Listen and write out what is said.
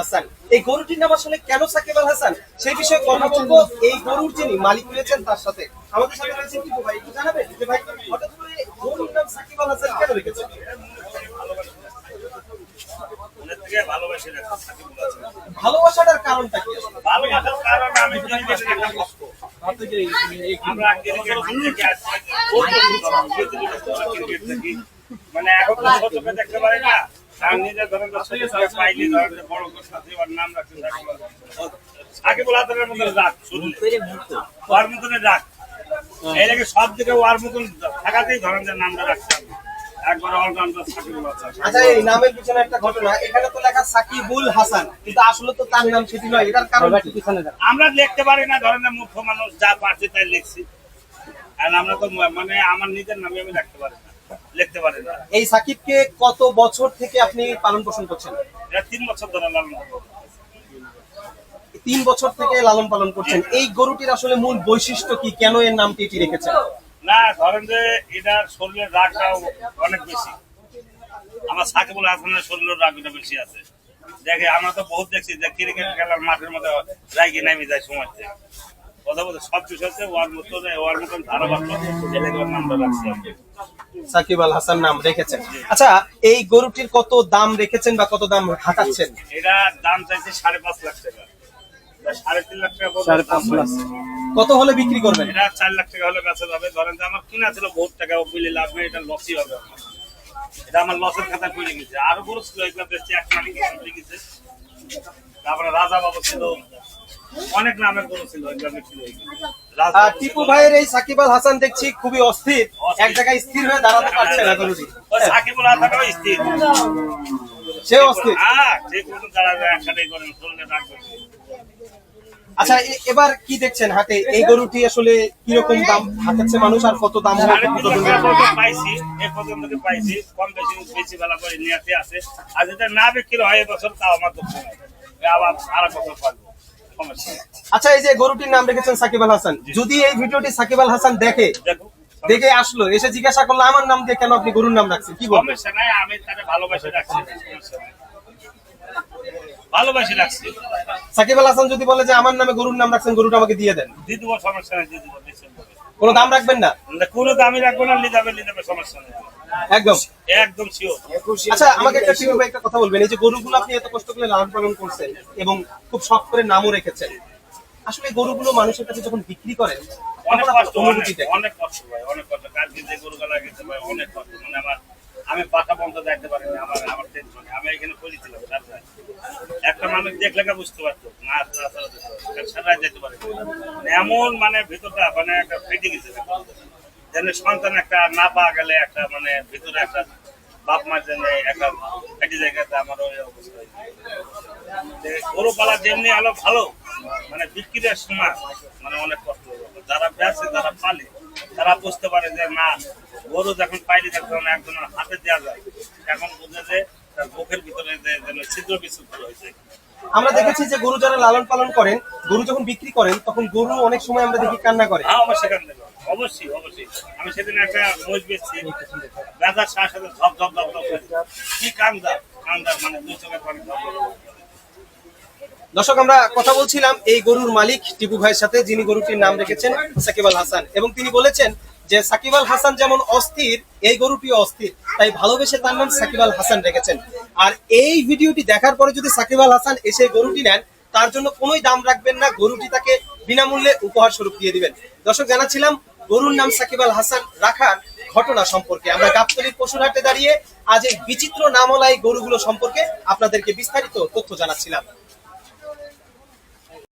হাসান। এই গরুটির নাম আসলে কেন সাকিব আল হাসান? সেই বিষয়ে কথা বলব। এই গরুর যিনি মালিক রয়েছেন, তার সাথে আমাদের সাথে রয়েছেন টিপু ভাই। একটু জানাবেন? যে ভাই, হঠাৎ করে গরুর নাম সাকিব আল হাসান কেন রেখেছেন। মানে এখন দেখতে পারি না সাকিবুল হাসানের ওর মতনে সব দিকে ওর মতন থাকাতেই ধরেন যে নামটা রাখছে একবার অলরাউন্ডার সাকিবুল হাসান। আচ্ছা এই নামের পিছনে একটা ঘটনা। এখানে তো লেখা সাকিবুল হাসান কিন্তু আসলে তো তার নাম সেটি নয় এটার কারণ কি? আমরা লিখতে পারি না ধরেন মূর্খ মানুষ যা পারছে তাই লিখছি। আর আমরা তো মানে আমার নিজের নামে আমি লিখতে পারি না। লিখতে পারি এই সাকিবকে কত বছর থেকে আপনি পালন পোষণ করছেন? এটা তিন বছর ধরে লালন তিন বছর থেকে লালন পালন করছেন। এই গরুটির আসলে মূল বৈশিষ্ট্য কি? কেন এর নামটি এটি রেখেছেন? না ধরেন যে এটার শরীরের রাগটা অনেক বেশি। আমার সাকিবুল হাসানের শরীরের রাগটা বেশি আছে। দেখে আমরা তো বহুত দেখছি যে ক্রিকেট খেলার মাঠের মধ্যে রাগি নামি যায় সময়তে কথা বলতে সব কিছু হচ্ছে ওয়ার মতো ওয়ার মতন ধারাবাহিক এলাকার নামটা রাখছি আমি। সাকিব আল হাসান নাম রেখেছেন। আচ্ছা এই গরুটির কত দাম রেখেছেন বা কত দাম হাঁকাচ্ছেন? এটা দাম চাইছে সাড়ে পাঁচ লাখ টাকা। এটা সাড়ে তিন লাখ টাকা সাড়ে পাঁচ লাখ। কত হলে বিক্রি করবেন? এটা চার লাখ টাকা হলে বেচা যাবে। ধরেন যে আমার কিনা ছিল বহুত টাকা বিলে লাভ নেই এটা লসই হবে আমার। এটা আমার লসের খাতায় পড়ে গেছে। আরও বড় ছিল এগুলো বেশি এক মালিক তারপরে রাজা বাবু ছিল অনেক নামের গরু ছিল বাবু টিপু ভাইয়ের এই সাকিব আল হাসান দেখছি খুবই অস্থির। এক জায়গায় স্থির হয়ে দাঁড়াতে পারছে না গরুটি। হাসানও স্থির। সে অস্থির। হ্যাঁ আচ্ছা এবার কি দেখছেন হাতে? এই গরুটি আসলে কীরকম দাম হাঁকাচ্ছে মানুষ আর কত দাম পাইছি এ পর্যন্ত পাইছি? কম বেশি বেশি বেলা করে নিয়ে আছে। আর যেটা না বিক্রি হয় এবছর তাও আমার দুঃখ। আবার আর বছর নেই। আচ্ছা এই যে গরুটির নাম রেখেছেন সাকিব আল হাসান। যদি এই ভিডিওটি সাকিব আল হাসান দেখে দেখে। আসলো এসে জিজ্ঞাসা করল আমার নাম দিয়ে কেন আপনি গরুর নাম রাখছেন? কি বলবেন? আমি তাকে ভালোবাসি রাখছি। ভালোবাসি রাখছি। সাকিব আল হাসান যদি বলে যে আমার নামে গরুর নাম রাখছেন গরুটা আমাকে দিয়ে দেন। দিয়ে দেবো সমস্যা নেই দিয়ে দেবো কোনো দাম রাখবেন না? কোনো দামি রাখব না সমস্যা নেই। একদম। একদম শিওর আচ্ছা আমাকে একটা টিপু ভাই একটা কথা বলবেন। এই যে গরুগুলো আপনি এত কষ্ট করে লালন পালন করছেন এবং খুব শখ করে নামও রেখেছেন আসলে গরুগুলো মানুষের কাছে যখন বিক্রি করেন অনেক কষ্ট অনেক অনুভূতিটা কি? অনেক কষ্ট ভাই অনেক কষ্ট কালকে যে গরু গেছে ভাই অনেক কষ্ট। মানে আমার আমি পাতা বন্ধ দেখতে পারিনি আমার আমার টেনশন আমি এখানে করেছিলাম একটা মানুষ দেখলে বুঝতে পারতো না সারাই যেতে পারে। এমন মানে ভিতরটা মানে একটা ফেটে গেছে। যেন সন্তান একটা না পাওয়া গেলে একটা মানে ভিতরে একটা বাপ মার জন্য একটা ফেটে জায়গাতে আমার ওই অবস্থা গরু পালা যেমনি আলো ভালো মানে বিক্রির সময় মানে অনেক কষ্ট যারা বেচে যারা পালে তারা বুঝতে পারে যে না গরু যখন পাইলে যখন একজনের হাতে দেওয়া যায়। এখন বুঝে যে তার বুকের ভিতরে যে যেন ছিদ্র বিচ্ছিদ্র হয়েছে। আমরা দেখেছি যে গরু যারা লালন পালন করেন গরু যখন বিক্রি করেন তখন গরু অনেক সময় আমরা দেখি কান্না করে। হ্যাঁ অবশ্যই সেখান থেকে অবশ্যই অবশ্যই। আমি সেদিন একটা মোজ বেচছি বেচার সাথে সাথে ধপ ধপ ধপ ধপ কি কান্দা কান্দা মানে দুই চোখের পানি। দর্শক, আমরা কথা বলছিলাম এই গরুর মালিক টিপু ভাইয়ের সাথে, যিনি গরুটির নাম রেখেছেন সাকিব আল হাসান। এবং তিনি বলেছেন যে, সাকিব আল হাসান যেমন অস্থির, এই গরুটিও অস্থির। তাই ভালোবেসে তার নাম সাকিব আল হাসান রেখেছেন। আর এই ভিডিওটি দেখার পরে যদি সাকিব আল হাসান এসে গরুটি নেন, তার জন্য কোনোই দাম রাখবেন না। গরুটি তাকে বিনামূল্যে উপহার স্বরূপ দিয়ে দিবেন। দর্শক, জানাচ্ছিলাম গরুর নাম সাকিব আল হাসান রাখার ঘটনা সম্পর্কে। আমরা গাবতলির পশুরহাটে দাঁড়িয়ে আজ এই বিচিত্র নামলা এই গরুগুলো সম্পর্কে আপনাদেরকে বিস্তারিত তথ্য জানাচ্ছিলাম।